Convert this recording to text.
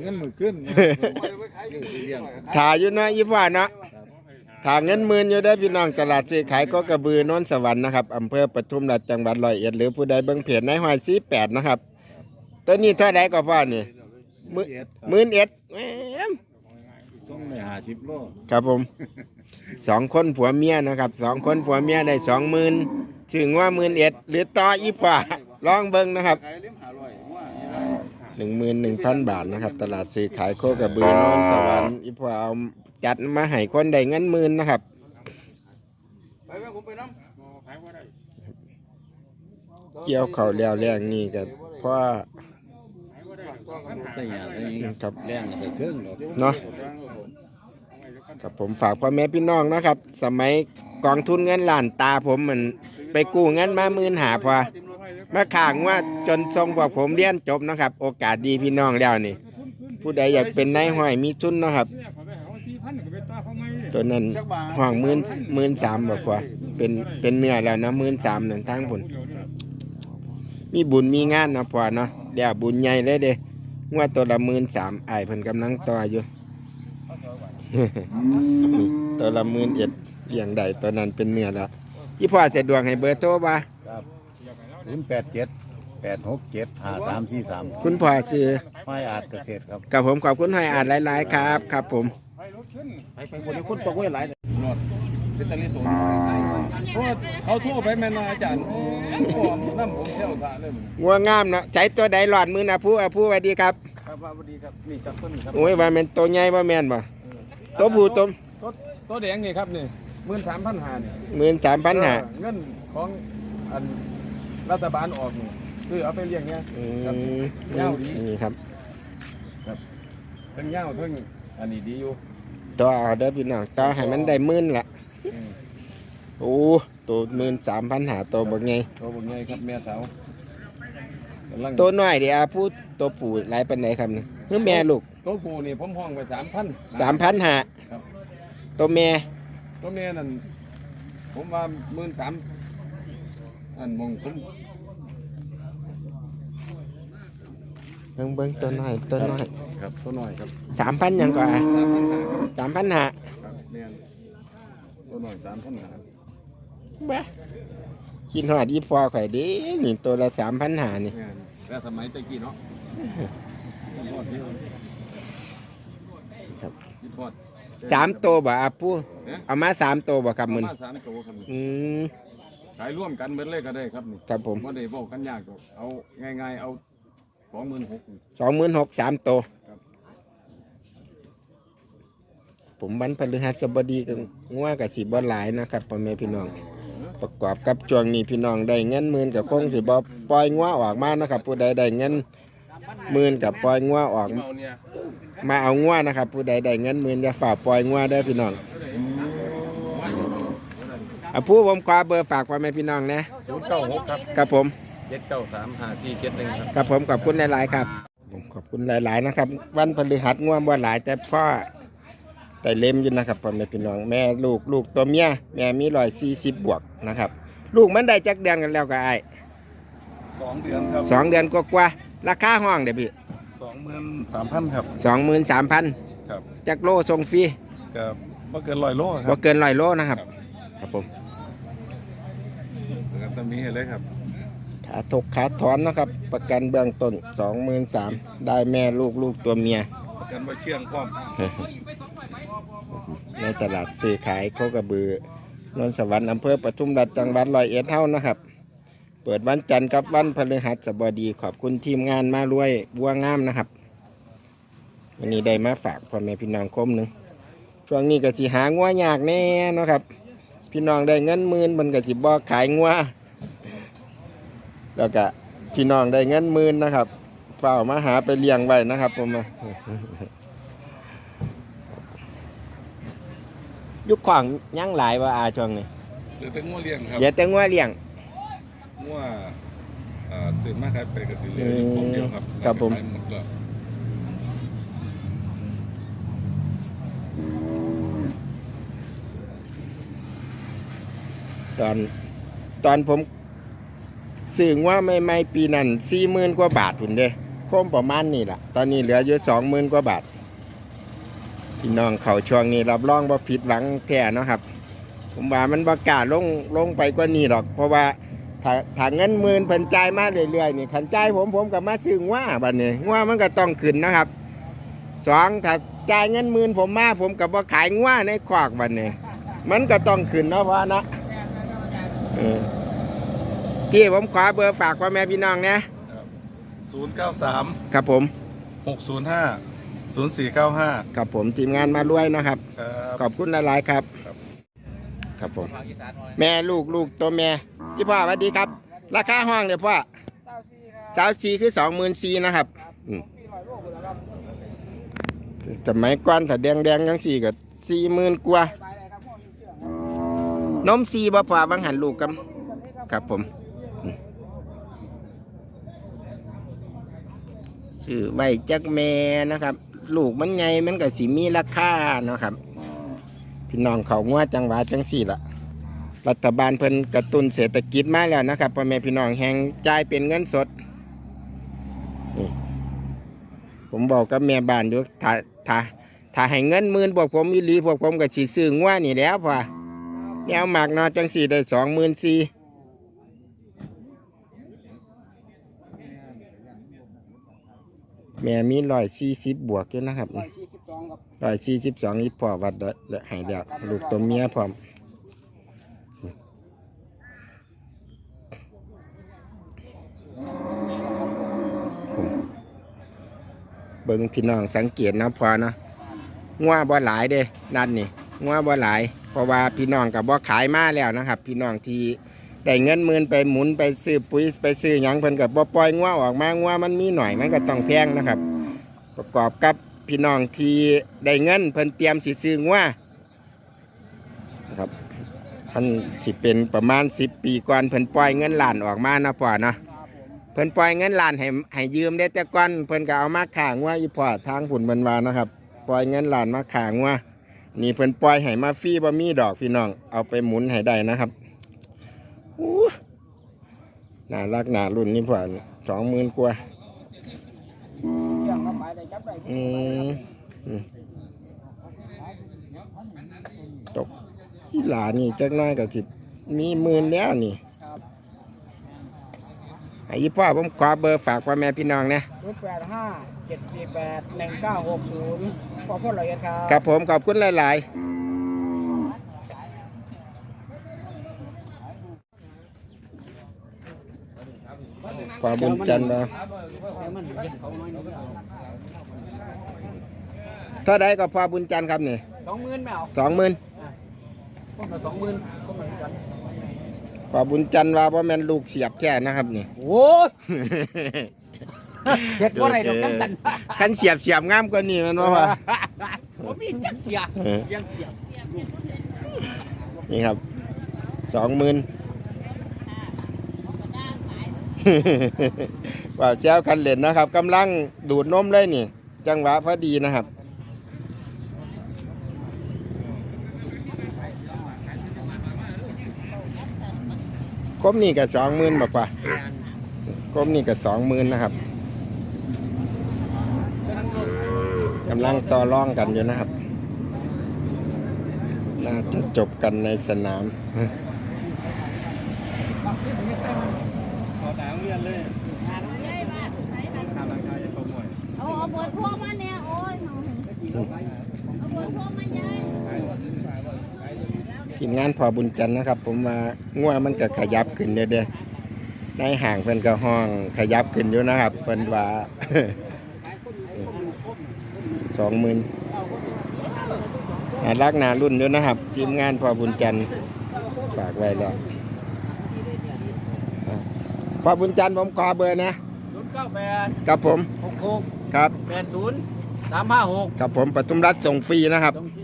เงินมือขึ้นถ่ายอยู่เนาะยี่พ่อเนาะถ่าเงินหมื่นอยู่ได้อพี่น้องตลาดซื้อขายก็กระบือโนนสวรรค์นะครับอำเภอปทุมราชจังหวัดร้อยเอ็ดหรือผู้ใดเบิ่งเพจในห้อยสีแปดนะครับตัวนี้เท่าไดก็พ่อนี่มือหมื่นเอ็ดแหมต้องได้ห้าสิบโลครับผมสองคนผัวเมียนะครับสองคนผัวเมียได้สองหมื่นถึงว่าหมื่นเอ็ดหรือต่ออีพ่อลองเบิ่งนะครับ หนึ่งหมื่นหนึ่งพันบาทนะครับ ตลาดซื้อขายโคกระบือโนนสวรรค์อีพ่อเอาจัดมาให้คนได้เงินหมื่นนะครับไปไหมผมไปน้เกี่ยวเขาวแล้วแรงนี่ก็เพราะำแต่ยาแต่ยิงครับแรงแต่เสื่องหรอกเนาะครับผมฝากพ่อแม่พี่น้องนะครับ สมัยกองทุนเงินล้านตาผมมันไปกู้เงินมาหมื่นหาพอ มาข่างว่าจนทรงพวกผมเรียนจบนะครับ โอกาสดีพี่น้องแล้วนี่ ผู้ใดอยากเป็นนายห้อยมีทุนนะครับ ตัวนั้นห้องหมื่นหมื่นสามบอกว่า เป็นเป็นเนื้อแล้วนะหมื่นสามนั่นทั้งผลมีบุญมีงานนะพอเนาะเดี๋ยวบุญใหญ่เลยเด้งว่าตัวละหมื่นสามไอ้เพิ่นกำลังต่ออยู่ตัวละหมื่นเอ็ดเลี้ยงได้ตัวนั้นเป็นเนื้อแล้วที่พ่อจะดวงให้เบอร์โทรมา ศูนย์แปดเจ็ดแปดหกเจ็ดห้าสามสี่สามคุณพ่อซื้อไม่อาจเกษตรครับ กับผมขอบคุณให้อ่านหลาย ๆ ครับ ครับผม ไปไปคนนี้คนตกไว้หลายนอดเป็นตะลีตัวเพราะว่าเขาโทั่วไปแม่นอาจารย์โอ้ผมน้ำผมเที่ยวสาเลยมึงงัวงามเนาะใช้ตัวใดหลอดมือนะผู้อะผู้สวัสดีครับ ครับว่าพอดีครับนี่จับต้นครับโอ้ยว่าแมันตัวใหญ่ว่าแม่นบ่ตัวผู้ตัวต้นต้นแดงนี่ครับนี่หมื่นสามพันหานี่หมื่นสามพันห้าเงินของอัน รัฐบาลออกนี่คือเอาไปเลี้ยงเนี่ย อืมยาวดี นี่ครับทั้งเงาทั้งอันนี้ดีอยู่ต่อเอาเด้อพี่น้องต่อให้มันได้หมื่นละอืมโอ้ตัวหมื่นสามพันหาตัวบ่ไงตัวบนไงครับแม่สาวกำลังตัวน้อยเดี๋ยวพูดตัวผู้หลายปันไหนครับนี่คือแม่ลูกตัวผู้นี่ผมห้องไปสามพัน สามพันหาครับ ตัวแม่ตัวแม่นั่นผมว่าหมื่นสาม อันมองผมเบิ่งเบิ่งตัวน้อยตัวน้อยครับตัวน้อยครับสามพันยังกว่าสามพันห้าสามพันหาครับแม่นตัวน้อยสามพันห้าบ้ากินหอดอีพอข่อยเดีนี่ตัวละสามพันหานี่แม่นแต่สมัยตะกี้เนาะยี่พอดที่ครับยี่พอดสามตัวบ่อาปูเนี่ยเอามาสามตัวบ่ครับเอามึนมาสามตัวครับนี่อืม ขายร่วมกันเบิดเลยก็ได้ครับนี่ครับผมว่าได้บอกกันยากหรอกเอาง่ายๆเอาสองหมื่นหกสองหมื่นหกสามตัวครับผมวันพฤหัสบดีกับง่วกับสีบอหลายนะครับพ่อแม่พี่น้อง ประกอบกับช่วงนี้พี่น้องได้เงินหมื่นกับคงสิบอปล่อยงัวออกมานะครับ ผู้ใดได้เงินหมื่นกับปล่อยงัวออกเอาเนี่ยมาเอางัวนะครับ ผู้ใดได้เงินหมื่นอย่าฝากปล่อยงัวได้อพี่น้องเอาผู้ผมขอเบอร์ฝากพ่อแม่พี่น้องนะศูนย์เก้าหกครับครับผม เจ็ดเก้าสามห้าสี่เจ็ดหนึ่งครับ ครับผมขอบคุณหลาย ๆ ครับ ผมขอบคุณหลาย ๆ นะครับ วันพฤหัสง่วงบ่หลายแต่พ่อแต่เล่มอยู่นะครับพ่อแม่พี่น้องแม่ลูกลูกตัวเมียแม่มีร้อยสี่สิบบวกนะครับ ลูกมันได้จักเดือนกันแล้วก็ไอ้ายสองเดือนครับสองเดือนกว่าๆราคาห้องเดี๋ยวพี่สองหมื่นสามพันครับสองหมื่นสามพันครับจักโลส่งฟรี กับว่าเกินร้อยโลคบ่รับเกินร้อยโลนะครับ ครับผม แล้วก็ตอนนี้เลยครับ ขาถกขาถอนนะครับ ประกันเบื้องต้นสองหมื่นสามได้แม่ลูกลูกตัวเมีย ประกันว่าเชื่องพร้อมในตลาดซื้อขายโคกระบือนนท์สวรรค์อำเภอปทุมราชจังหวัดร้อยเอ็ดเท่านะครับ เปิดวันจันทร์กับวันพฤหัสบดีขอบคุณทีมงานมารวยบัวงามนะครับ วันนี้ได้มาฝากพ่อแม่พี่น้องคมหนึ่งช่วงนี้ก็สิหางัวยากแน่เนาะครับ พี่น้องได้เงินหมื่นมันก็สิบ่ขายงัว แล้วก็พี่น้องได้เงินหมื่นนะครับเฝ้ามาหาไปเลี้ยงไว้นะครับ ผมมายุคขวางยังหลายว่าอาช่วงนี้หรือแต่งัวเลี้ยงครับอย่าแต่งัวเลี้ยงงัวเอ่อซื้อมาขายไปกับสิเหลยอยู่ผมเดียวครับครับผมขายหมดแล้วตอนตอนผม ซื้อว่าไม่ไม่ปีนั้นสี่หมื่นกว่าบาทพุ่นเด้คมประมาณนี้ล่ะตอนนี้เหลืออยู่สองหมื่นกว่าบาทพี่น้องเขาช่วงนี้รับรองว่าผิดหวังแท้เนาะครับ ผมว่ามันประกาศลงลงไปกว่านี้หรอก เพราะว่าถ้าถ้าเงินหมื่นเพิ่นจ่ายมาเรื่อยๆนี่ขันจ่ายผมผมก็มาซื้อว่าบัดนี้ว่ามันก็ต้องขึ้นนะครับสองถ้าจ่ายเงินหมื่นผมมาผมก็บ่ขายว่าในควักบัดนี้มันก็ต้องขึ้นเนาะพ่อนะเออ พี่ผมขอเบอร์ฝากพ่อแม่พี่น้องนะศูนย์เก้าสามครับผมหกศูนย์ห้าศูนย์สี่เก้าห้าครับผมทีมงานมารวยนะครับครับ ขอบคุณหลายๆครับครับ ครับผม แม่ลูกลูกตัวแม่พี่พ่อสวัสดีครับ ราคาห้องเดี๋ยวพ่อเจ้าซีคือสองหมื่นซีนะครับอืมสมัยก่อนถ้าแดงแดงๆยังสี่ก็สี่หมื่นกว่า นมซีบ่พอบางหันลูกกันครับผมอืม ชื่อไว้จักแม่นะครับ ลูกมันไงมันก็สิมีราคาเนาะครับ พี่น้องเขางัวจังหวะจังสี่ละรัฐบาลเพิ่นกระตุ้นเศรษฐกิจมาแล้วนะครับพ่อแม่พี่น้องแหงจ่ายเป็นเงินสดนี่ผมบอกกับแม่บ้านอยู่ถ้าถ้าถ้าให้เงินหมื่นพวกผมมีหลีพวกผมก็สิซื้องัวนี่แหล้วพ่อแนวหมากเนอจังสี่ได้สองหมื่นสี่ แม่มีร้อยสี่สิบบวกอยู่นะครับร้อยสี่สิบสองครับร้อยสี่สิบสองอีพ่อวัดและให้เดียวลูกตัวเมียพร้อมเบิ่งพี่น้องสังเกตนะพอนะงัวบ่หลายเด้นั่นนี่งัวบ่หลาย เพราะว่าพี่น้องกับบ่ขายมาแล้วนะครับ พี่น้องที่ ได้เงินหมื่นไปหมุนไปซื้อปุ๋ยไปซื้อหยังเพิ่นกับบ่ปล่อยงัวออกมางัวมันมีหน่อยมันก็ต้องแพงนะครับ ประกอบกับพี่น้องที่ได้เงินเพิ่นเตรียมสิซื้องัวนะครับท่านสิเป็นประมาณ10ปีก่อนเพิ่นปล่อยเงินล้านออกมานะพ่อเนาะเพิ่นปล่อยเงินล้านให้ให้ยืมได้แต่ก่อนเพิ่นก็เอามาขางว่าอีพ่อทางผุ่นบันวานะครับ ปล่อยเงินล้านมาขางว่านี่เพิ่นปล่อยให้มาฟรีบ่มีดอกพี่น้องเอาไปหมุนให้ได้นะครับ น่ารักน่ารุ่นนี่พ่อสองหมื่นกว่าเรื่องครับไปได้จับได้อืมอืมตกอีหลานี่จักหน้อยก็สิมีหมื่นแล้วนี่ครับไอ้พ่อผมขอเบอร์ฝากพ่อแม่พี่น้องนะศูนย์แปดห้าเจ็ดสี่แปดหนึ่งเก้าหกศูนย์ขอพูดละเอียดครับกับผมขอบคุณหลาย ๆ ขอบุญจันทร์มาให้มันเห็นเขาน้อยหนึ่งเท่าใดก็พอบุญจันทร์ครับนี่สองหมื่นไม่เอาสองหมื่นคนละสองหมื่นคนละกันขอบุญจันทร์ว่าพ่อแม่นลูกเสียบแค่นะครับนี่โอ้ยเห็ดบ่ได้ดอกน้ำกันคันเสียบเสียบงามกว่านี้มันว่าว่าผมมีจักเสียเออยังเสียบนี่ครับสองหมื่น ว่าแจ้วคันเล่นนะครับกำลังดูดนมเลยนี่ จังหวะพอดีนะครับครบนี่กับสองหมื่นบอกว่าครบนี่กับสองหมื่นนะครับกำลังต่อรองกันอยู่นะครับ น่าจะจบกันในสนาม อต่างเรียนเลยทำราคาจะตรงหน่วยเอาเอาบอร์โทรมาเนี่ยโอ้ยเอาเอาบอร์โทรมายายทีมงานพอบุญจันทร์นะครับ ผมมาง่วมันก็ขยับขึ้นเด้อในห่างเพิ่นก็ห้องขยับขึ้นอยู่นะครับเพิ่นว่าสองหมื่นรักนารุ่นอยู่นะครับ ทีมงานพอบุญจันทร์ฝากไว้แล้ว พอบุญจันทร์ผมขอเบอร์นะศูนย์เก้าแปดกับผมหกหกครับแปดศูนย์สามห้าหกกับผมปทุมรัฐส่งฟรีนะครับ ตรงที่